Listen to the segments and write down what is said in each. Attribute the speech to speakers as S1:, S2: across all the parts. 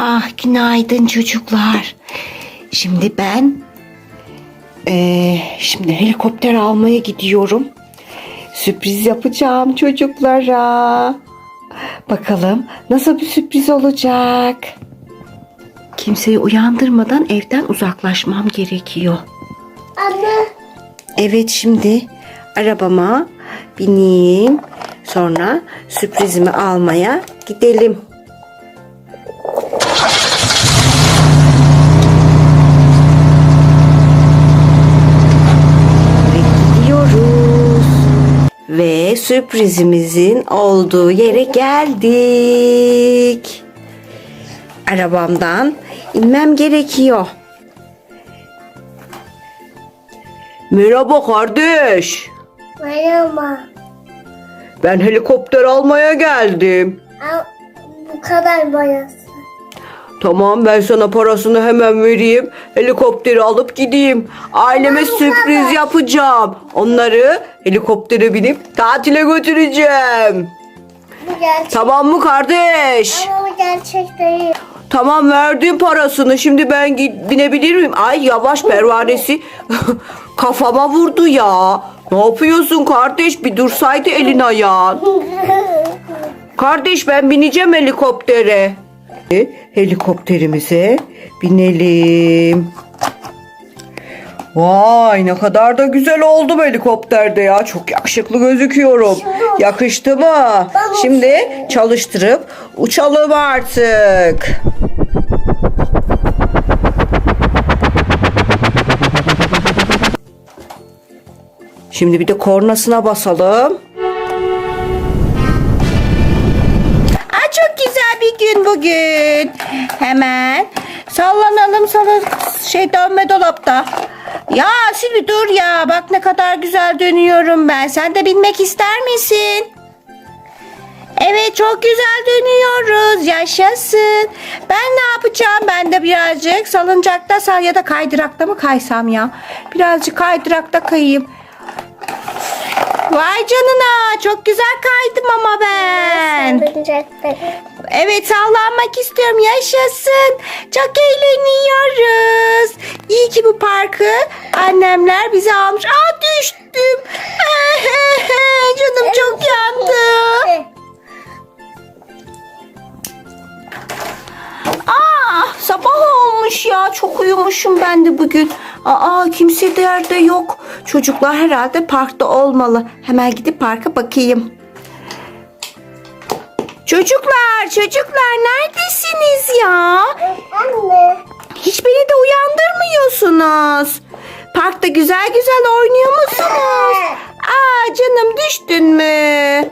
S1: Ah günaydın çocuklar. Şimdi ben eee, şimdi helikopter almaya gidiyorum. Sürpriz yapacağım çocuklara. Bakalım nasıl bir sürpriz olacak. Kimseyi uyandırmadan evden uzaklaşmam gerekiyor.
S2: Anne.
S1: Evet şimdi arabama bineyim. Sonra sürprizimi almaya gidelim. Ve sürprizimizin olduğu yere geldik. Arabamdan inmem gerekiyor. Merhaba kardeş.
S2: Merhaba.
S1: Ben helikopter almaya geldim.
S2: Al, bu kadar boyası.
S1: Tamam ben sana parasını hemen vereyim. Helikopteri alıp gideyim. Aileme sürpriz yapacağım. Onları helikoptere binip tatile götüreceğim.
S2: Bu gerçek.
S1: Tamam mı kardeş?
S2: Ama bu gerçek değil.
S1: Tamam verdim parasını. Şimdi ben git binebilir miyim? Ay yavaş pervanesi kafama vurdu ya. Ne yapıyorsun kardeş? Bir dursaydı elin ayağın. Kardeş ben bineceğim helikoptere. Helikopterimize binelim. Vay ne kadar da güzel oldum helikopterde ya. Çok yakışıklı gözüküyorum. Yakıştı mı? Şimdi çalıştırıp uçalım artık. Şimdi bir de kornasına basalım. Aa, çok güzel bir gün bugün. Hemen sallanalım sana şey dönme dolapta. Ya şimdi dur ya bak ne kadar güzel dönüyorum ben. Sen de binmek ister misin? Evet çok güzel dönüyoruz. Yaşasın. Ben ne yapacağım? Ben de birazcık salıncakta sal ya da kaydırakta mı kaysam ya? Birazcık kaydırakta kayayım. Vay canına çok güzel kaydım ama ben. Evet sallanmak istiyorum yaşasın. Çok eğleniyoruz. İyi ki bu parkı annemler bize almış. Aa düştüm. Canım çok yandı. Aa sabah olmuş ya çok uyumuşum ben de bugün. Aa kimse de yerde yok. Çocuklar herhalde parkta olmalı. Hemen gidip parka bakayım. Çocuklar, çocuklar neredesiniz ya?
S2: Anne.
S1: Hiç beni de uyandırmıyorsunuz. Parkta güzel güzel oynuyor musunuz? Aa canım düştün mü?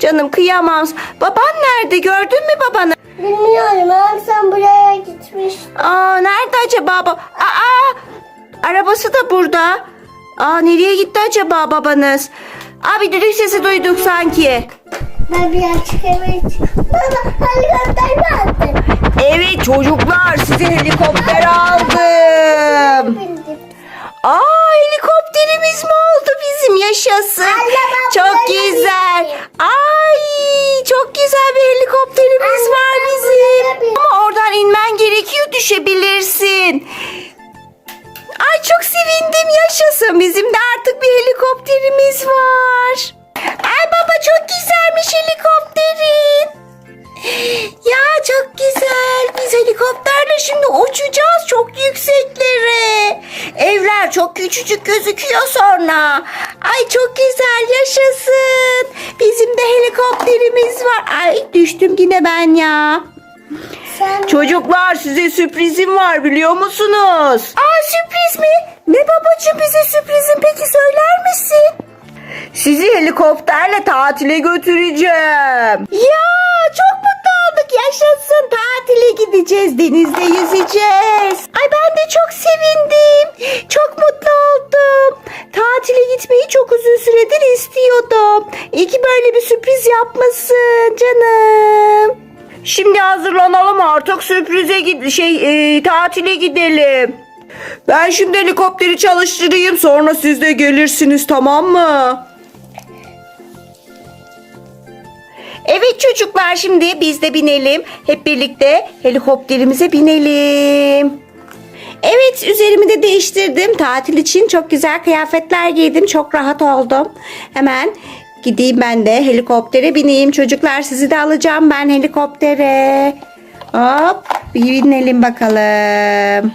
S1: Canım kıyamam. Baban nerede? Gördün mü babanı?
S2: Bilmiyorum sen buraya gitmiş.
S1: Aa nerede acaba? Ba Aa arabası da burada. Aa nereye gitti acaba babanız? Abi düdük sesi duyduk sanki.
S2: Ben bir açık eve. Baba helikopter mi attın?
S1: Evet çocuklar size helikopter aldım. Helikopterimiz var. Ay baba çok güzelmiş helikopterin. Ya çok güzel. Biz helikopterle şimdi uçacağız çok yükseklere. Evler çok küçücük gözüküyor sonra. Ay çok güzel yaşasın. Bizim de helikopterimiz var. Ay düştüm yine ben ya.
S2: Sen
S1: Çocuklar size sürprizim var biliyor musunuz? Aa sürpriz mi? Ne babacığım bize sürprizin peki söyler misin? Sizi helikopterle tatile götüreceğim. Ya çok mutlu olduk yaşasın tatile gideceğiz denizde yüzeceğiz. Ay ben de çok sevindim. Çok mutlu oldum. Tatile gitmeyi çok uzun süredir istiyordum. İyi ki böyle bir sürpriz yapmasın canım. Şimdi hazırlanalım artık sürprize gid şey e, tatile gidelim. Ben şimdi helikopteri çalıştırayım sonra siz de gelirsiniz tamam mı? Evet çocuklar şimdi biz de binelim. Hep birlikte helikopterimize binelim. Evet üzerimi de değiştirdim. Tatil için çok güzel kıyafetler giydim. Çok rahat oldum. Hemen gideyim ben de helikoptere bineyim. Çocuklar sizi de alacağım ben helikoptere. Hop binelim bakalım.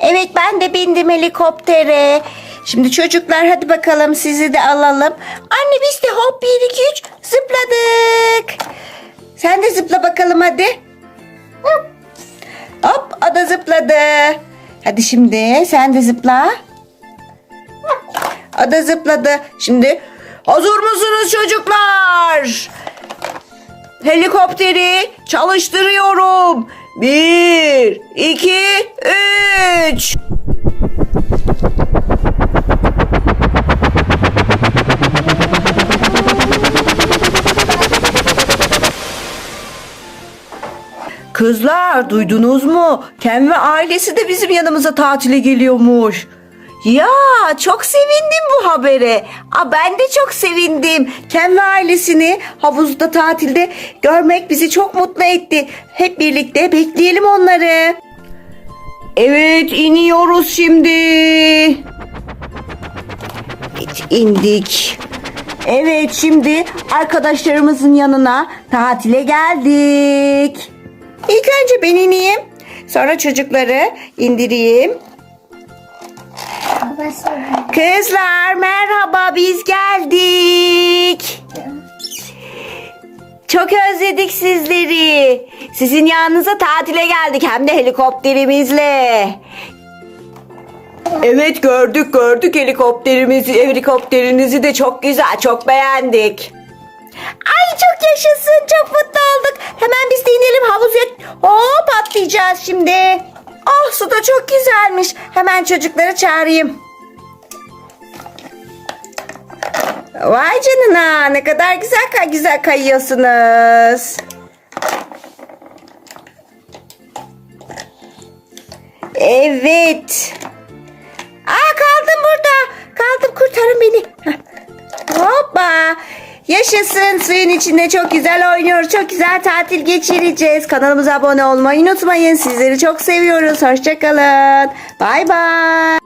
S1: Evet ben de bindim helikoptere. Şimdi çocuklar hadi bakalım sizi de alalım. Anne biz de hop bir iki üç zıpladık. Sen de zıpla bakalım hadi. Hop. Hop o da zıpladı. Hadi şimdi sen de zıpla. O da zıpladı. Şimdi hazır mısınız çocuklar? Helikopteri çalıştırıyorum. Bir, iki, üç. Kızlar duydunuz mu? Ken ve ailesi de bizim yanımıza tatile geliyormuş. Ya çok sevindim bu habere. Aa, ben de çok sevindim. Ken ve ailesini havuzda tatilde görmek bizi çok mutlu etti. Hep birlikte bekleyelim onları. Evet iniyoruz şimdi. Evet, indik. Evet şimdi arkadaşlarımızın yanına tatile geldik. İlk önce ben ineyim. Sonra çocukları indireyim. Kızlar merhaba biz geldik. Çok özledik sizleri. Sizin yanınıza tatile geldik hem de helikopterimizle. Evet gördük gördük helikopterimizi helikopterinizi de çok güzel çok beğendik. Ay çok yaşasın çok mutlu olduk. Hemen biz de inelim havuza. Hop atlayacağız şimdi. Ah su da çok güzelmiş. Hemen çocukları çağırayım. Vay canına ne kadar güzel kay- güzel kayıyorsunuz. Evet. Aa kaldım burada. Kaldım kurtarın beni. Hoppa. Yaşasın suyun içinde çok güzel oynuyoruz. Çok güzel tatil geçireceğiz. Kanalımıza abone olmayı unutmayın. Sizleri çok seviyoruz. Hoşçakalın. Bay bay.